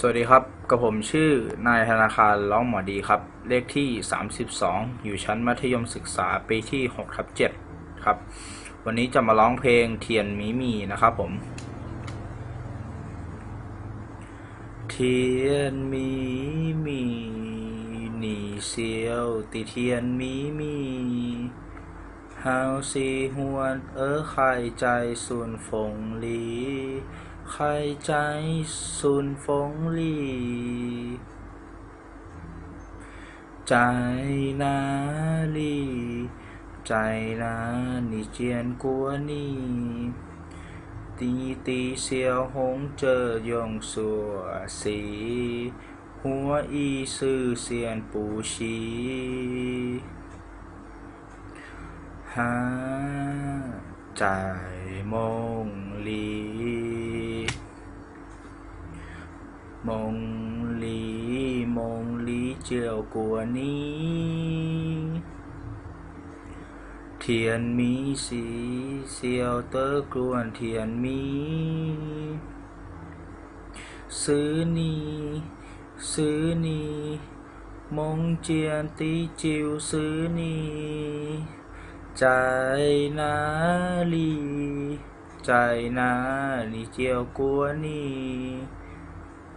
สวัสดีครับกับผมชื่อนายธนาคารร้องหมอดีครับ เลขที่ 32 อยู่ชั้นมัธยมศึกษาปีที่6ทับ7ครับ วันนี้จะมาร้องเพลงเทียนมีมีนะครับผม เทียนมีมีหนีเสียวติเทียนมีมีเฮาสีหวนเออไข่ใจส่วนฟงห ใครใจสูนฟงลีใจนาลีใจนานีเจียนกัวนี่ตีตีเซียวหงเจอยองสัวสี หัวอีซื่อเซียนปูชีหาใจมงลี มงลีมงลีเจียวกัวนี้เทียนมีสีเสียวเตอกรวนเทีย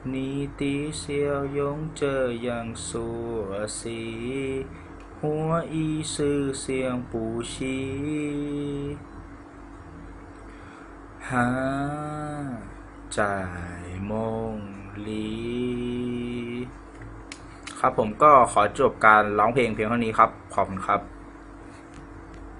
นิตีเซียวยงเจออย่างสัวสี หัวอีซื่อเสียงปูชีหาจ่ายมงลีครับผมก็ขอจบการร้องเพลงเพียงเท่านี้ครับ ขอบคุณครับ